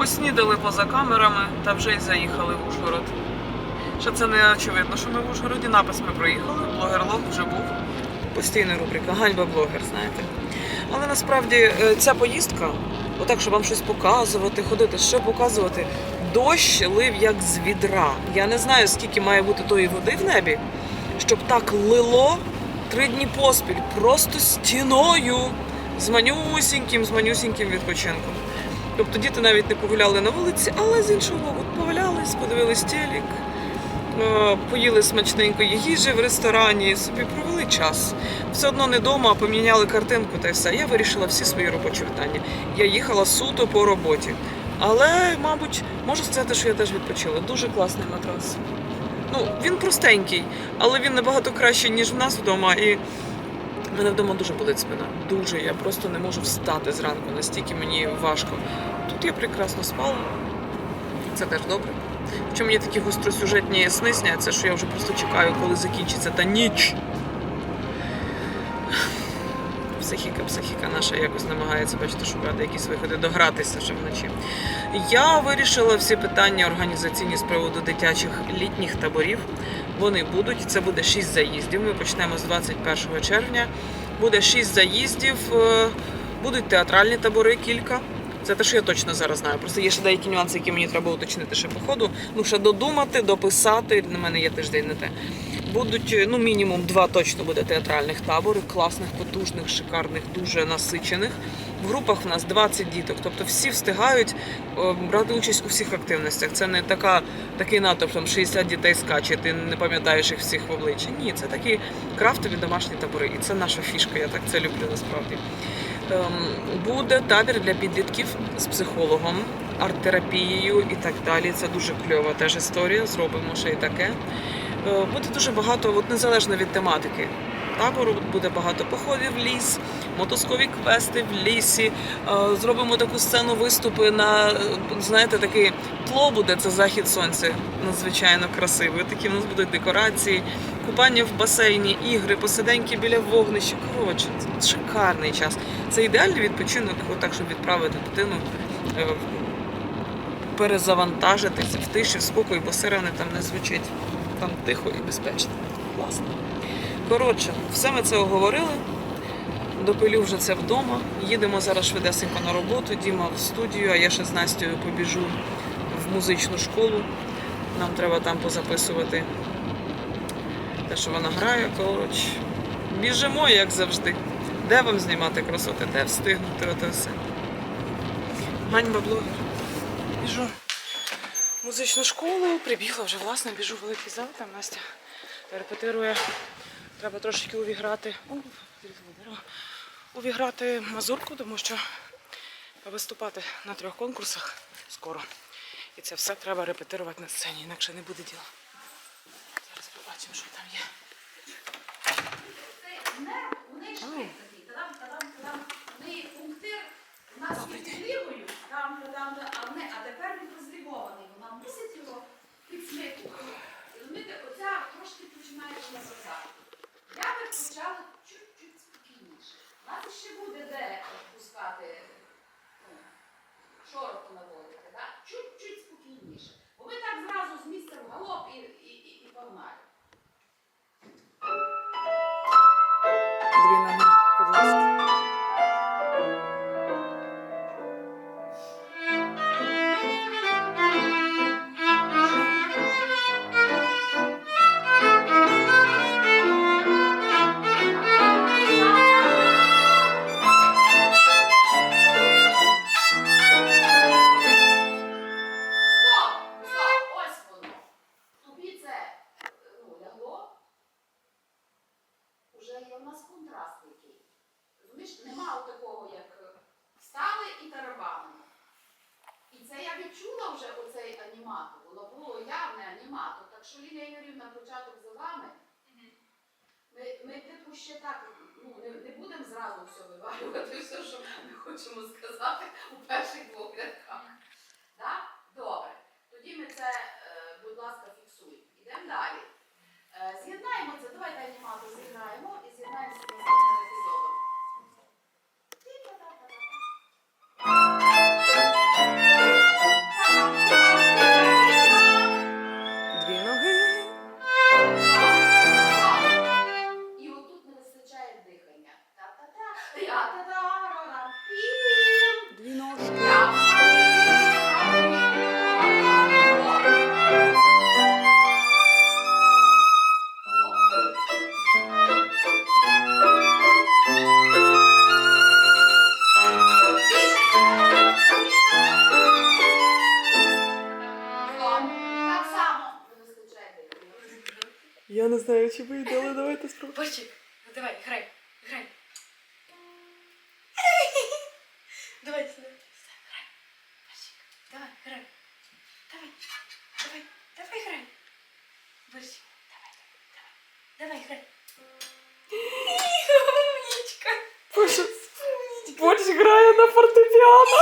Поснідали поза камерами та вже й заїхали в Ужгород. Що це не очевидно, що ми в Ужгороді. Напис ми проїхали, блогер-лог вже був. Постійна рубрика Ганьба блогер, знаєте. Але насправді е, ця поїздка, отак, щоб вам щось показувати, ходити, що показувати, дощ лив як з відра. Я не знаю, скільки має бути тої води в небі, щоб так лило три дні поспіль, просто стіною з манюсіньким, з манюсіньким відпочинком. Тобто діти навіть не погуляли на вулиці, але з іншого боку погулялись, подивились телек, е, поїли смачненької їжі в ресторані, собі провели час. Все одно не вдома, поміняли картинку та все. Я вирішила всі свої робочі питання. Я їхала суто по роботі. Але, мабуть, можу сказати, що я теж відпочила. Дуже класний матрас. Ну, він простенький, але він набагато кращий, ніж в нас вдома. І в мене вдома дуже болить спина. Дуже. Я просто не можу встати зранку, настільки мені важко. Тут я прекрасно спала. Це теж добре. Чому мені такі гостросюжетні сни сняться, що я вже просто чекаю, коли закінчиться та ніч. Психіка, психіка наша якось намагається, бачите, шукати якісь виходи, догратися ще вночі. Я вирішила всі питання організаційні з приводу дитячих літніх таборів. Вони будуть. Це буде 6 заїздів. Ми почнемо з 21 червня. Буде 6 заїздів. е, Будуть театральні табори кілька. Це те, що я точно зараз знаю. Просто є ще деякі нюанси, які мені треба уточнити ще по ходу. Ну, ще додумати, дописати. На мене є тиждень на те. Будуть ну мінімум два точно буде театральних табори, класних, потужних, шикарних, дуже насичених. В групах в нас 20 діток, тобто всі встигають е, брати участь у всіх активностях. Це не така такий натовп, там 60 дітей скаче, ти не пам'ятаєш їх всіх в обличчя. Ні, це такі крафтові домашні табори, і це наша фішка. Я так це люблю насправді. Ем, Буде табір для підлітків з психологом, арт-терапією і так далі. Це дуже кльова теж історія. Зробимо ще й таке. Е, Буде дуже багато, от незалежно від тематики. Табору буде багато походів в ліс, мотоскові квести в лісі. Е, Зробимо таку сцену виступи на е, знаєте, такий тло буде це захід сонця. Надзвичайно красивий. Такі в нас будуть декорації, купання в басейні, ігри, посиденьки біля вогнища. Коротше, це шикарний час. Це ідеальний відпочинок, отак, щоб відправити дитину. е, Перезавантажитися в тиші, в спокої, бо сирени там не звучить. Там тихо і безпечно. Класно. Коротше, все ми це оговорили. Допилю вже це вдома. Їдемо зараз швидесенько на роботу. Діма в студію, а я ще з Настю побіжу в музичну школу. Нам треба там позаписувати те, що вона грає. Коротше, біжимо, як завжди. Де вам знімати красоти, де встигнути, ото все. Ганьба блогер. Біжу в музичну школу, прибігла вже, власне, біжу в великий зал, там Настя репетирує. Треба трошечки увіграти. Увіграти мазурку, тому що виступати на трьох конкурсах скоро. І це все треба репетирувати на сцені, інакше не буде діла. Зараз побачимо, що там є. Вони йшли тоді, там, там, там, вони пунктир у нас підлігою, там, там, а аніматор. Воно було явне аніматор. Так що Лілія Юрівна, початок за вами. Ми, ми типу ще так ну, не, не будемо зразу все вивалювати, все, що ми хочемо сказати у перших двох рядках. Так? Добре. Тоді ми це, е, будь ласка, фіксуємо. Йдемо далі. Е, З'єднаємо це, давайте аніматор зіграємо і з'єднаємося Я не знаю, чи вийде, але давайте спробуємо. Борчик, ну давай, грай, грай. Давай сюда. Грай. Борчик, давай, грай. Давай, давай, давай, грай. Борчик, давай, давай, давай, грай. Боже, Борщ грає на фортепіано.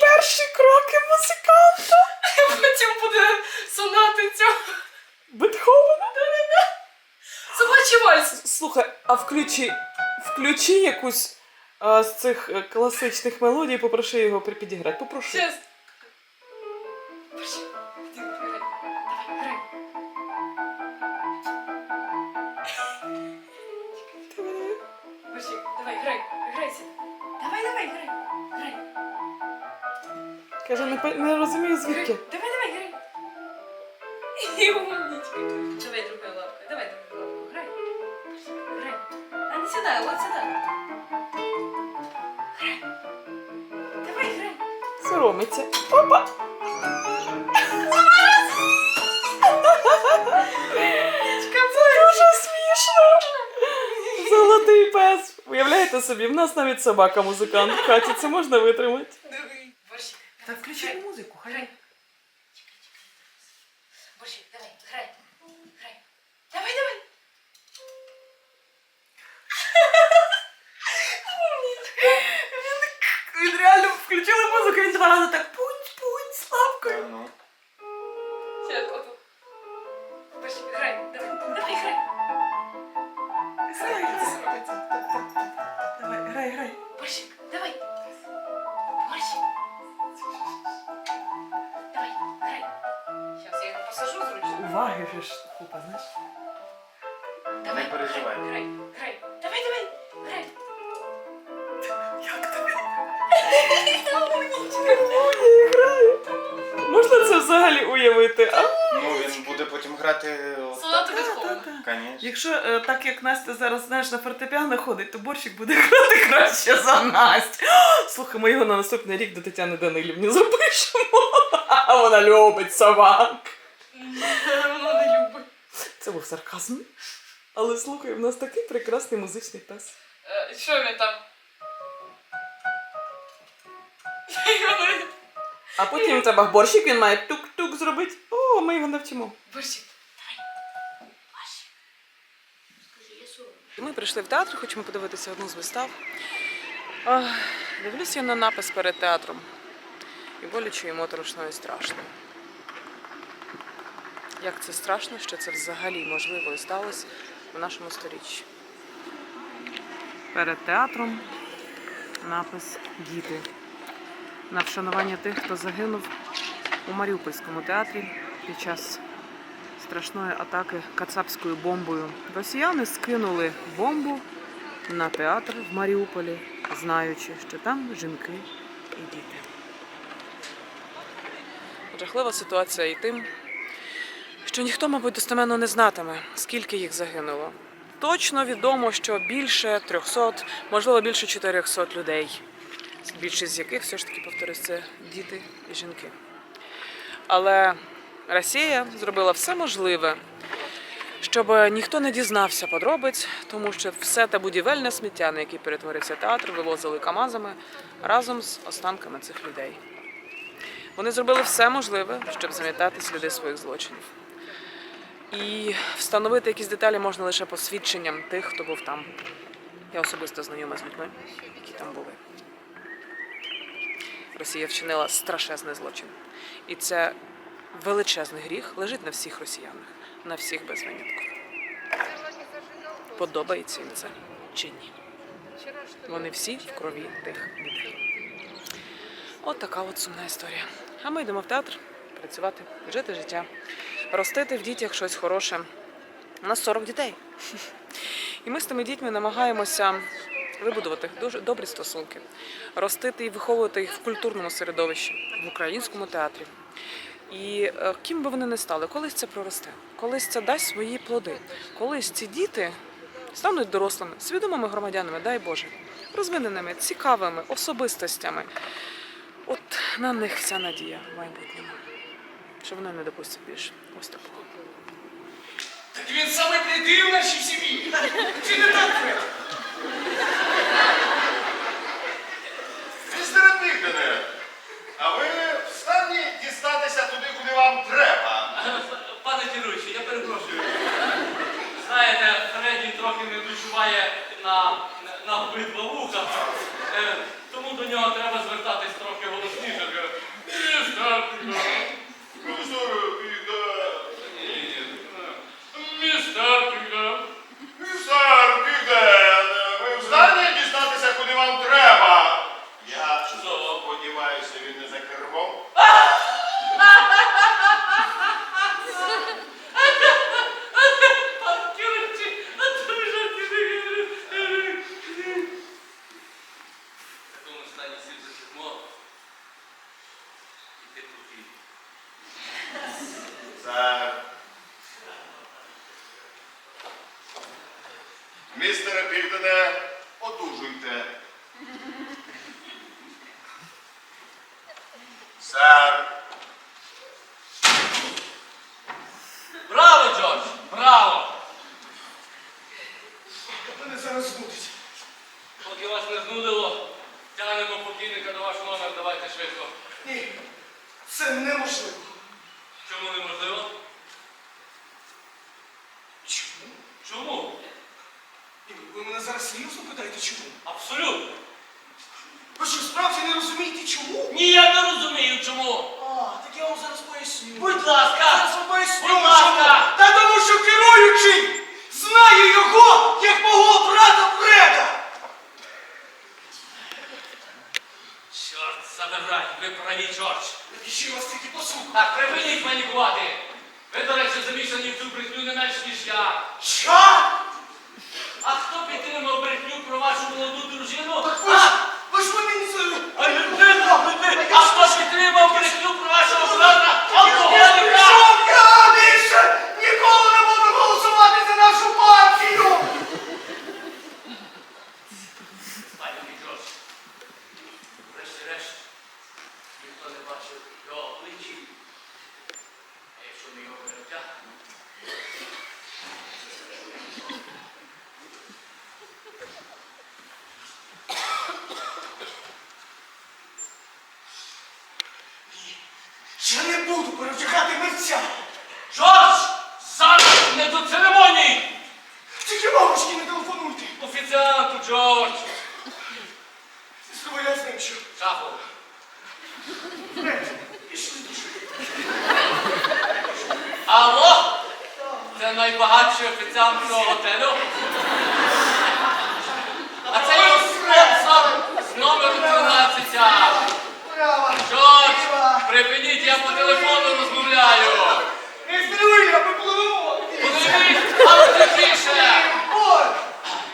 Перші кроки музиканта. Потім буде сонати цього. Бетховена. Собачий вальс. Слухай, а включи, включи якусь а, з цих е, класичних мелодій, попроси його підіграти. Попрошу. Грай. Давай, грай. Давай, грай, грайся. Давай, давай, грай, грай. Каже, не, не розумію звідки. Давай, давай, грай. И умничка. Давай другой лапкой, давай другой лапкой. Вот сюда. Грай. Давай, грай. Соромиться. Опа! Це дуже смішно. Золотий пес. Уявляєте собі, в нас навіть собака музикант в хаті. Це можна витримати. Давай. Борщик. Так включи музику, Грай. Борщик, давай, грай. Грай. Давай, давай. Він реально включили музику, він два рази так путь, путь, слабкою. Ну, Сейчас, вот тут. Борщик, грай. Давай, давай, грай. Давай, грай, грай. Борщик, давай. Борщик. Давай, грай. Сейчас я его посажу зручно. Уваги же ж купа, знаєш. Давай, Не переживай. Грай, грай. Давай, Можна це взагалі уявити? А? ну він буде потім грати. Сонату так. Конечно. Якщо е, так як Настя зараз знаєш на фортепіано ходить, то борщик буде грати краще за Настю. Слухай, ми його на наступний рік до Тетяни Данилівні запишемо. Вона любить собак. Воно не любить. Це був сарказм. Але слухай, в нас такий прекрасний музичний пес. Е, Що він там? А потім треба борщик, він має тук-тук зробити. О, ми його навчимо. Борщик. Ми прийшли в театр, хочемо подивитися одну з вистав. Ах, Дивлюся я на напис перед театром. І боляче, і моторошно, і страшно. Як це страшно, що це взагалі можливо і сталося в нашому сторіччі. Перед театром напис Діти. На вшанування тих, хто загинув у Маріупольському театрі під час страшної атаки кацапською бомбою. Росіяни скинули бомбу на театр в Маріуполі, знаючи, що там жінки і діти. Жахлива ситуація і тим, що ніхто, мабуть, достеменно не знатиме, скільки їх загинуло. Точно відомо, що більше 300, можливо, більше 400 людей, більшість з яких все ж таки повторюсь, це діти і жінки. Але Росія зробила все можливе, щоб ніхто не дізнався подробиць, тому що все те будівельне сміття, на яке перетворився театр, вивозили камазами разом з останками цих людей. Вони зробили все можливе, щоб замітати сліди своїх злочинів. І встановити якісь деталі можна лише по свідченням тих, хто був там. Я особисто знайома з людьми, які там були. Rosja вчинила страшезний злочин. І це величезний гріх лежить на всіх росіянах, на всіх без винятку. Подобається їм це чи ні? Вони всі в крові тих людей. От така от сумна історія. А ми йдемо в театр працювати, жити життя, ростити в дітях щось хороше. У нас 40 дітей. І ми з тими дітьми намагаємося вибудувати дуже добрі стосунки, ростити і виховувати їх в культурному середовищі, в українському театрі. І е, ким би вони не стали, колись це проросте, колись це дасть свої плоди. Колись ці діти стануть дорослими, свідомими громадянами, дай Боже, розвиненими, цікавими особистостями. От на них вся надія в майбутньому, що вони не допустять більше ось такого. Так він саме блідий в нашій сім'ї. Чи не так, Пігдене, а ви в дістатися туди, куди вам треба? Пане керуючий, я перепрошую. Знаєте, Фредді трохи не дочуває на, на, обидва вуха. Е, тому до нього треба звертатись трохи голосніше. Е, Містер Пігден. Містер Пігден. Ні, ні, е, Містер Пігден. Містер Пігден, ви в стані дістатися, куди вам треба? Я Чудово. сподіваюся, він не за кермом. Пане керуючий, а то ви жартуєте. В такому стані сів за кермо. Містере Пігдене, одужуйте. Сер. Браво, Джордж! Браво! Мене зараз збудить. Поки вас не знудило, тягнемо покійника до ваш номер, давайте швидко. Ні, це неможливо. Чому неможливо? Чому? Чому? Ні, Ви мене зараз серйозно питаєте, чому? Абсолютно. Ви що, справді не розумієте, чому? Ні, я не розумію, чому. А, так я вам зараз поясню. Будь ласка. Зараз вам поясню, Будь ласка. чому. Та тому що керуючий знає його, як мого брата Фреда. Чорт забирай, ви праві, Джордж. Ще вас тільки послухав? Так, припиніть панікувати. Ви, до речі, замішані в цю брехню не менш, ніж я. Що? А хто підтримав брехню про вашу молоду дружину? Так ви ж, ви ж мені це... а, людина, а хто підтримав брехню про вашого брата алкоголіка? Щоб я більше ніколи не буду голосувати за нашу партію! Пані Джордж, врешті-решт, ніхто не бачив його обличчя. А якщо ми його перетягнемо, Буду перевдягати мерця! Джордж! Зараз не до церемонії! Тільки мамочки не телефонуйте! Офіціанту, Джордж! Слухай, я з ним що. Шаху, Фред, пішли душу. Алло? Це найбагатший офіціант цього готелю. А це його спонсор з номеру 13. Браво! Джордж, припиніть, я по телефону розмовляю. Реєструй, я попливу! Подивись, але тихіше.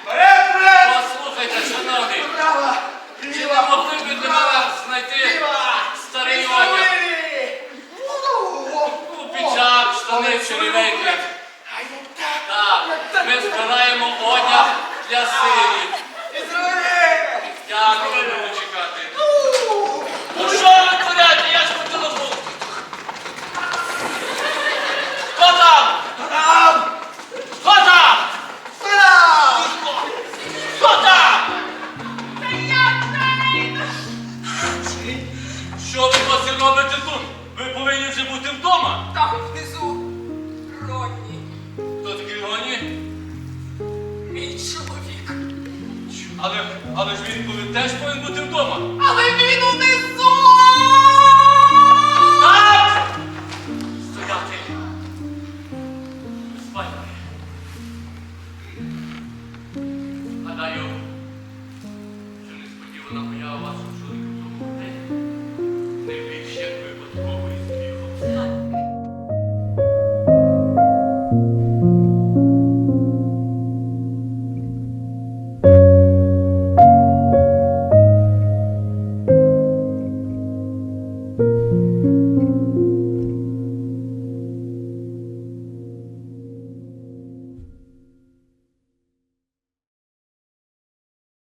Вперед, Фред! Послухайте, шановний, Браво! чи не могли б для мене знайти старий одяг? Ну, штани, черевики. Так! Ми збираємо одяг для. Ізраїль! Дякую, Що ви досі робите тут? Ви повинні вже бути вдома. Там внизу Ронні, Хто такий Гоні? мій чоловік. Але, але ж він повинен теж повинен Kapıya basmış oluyor.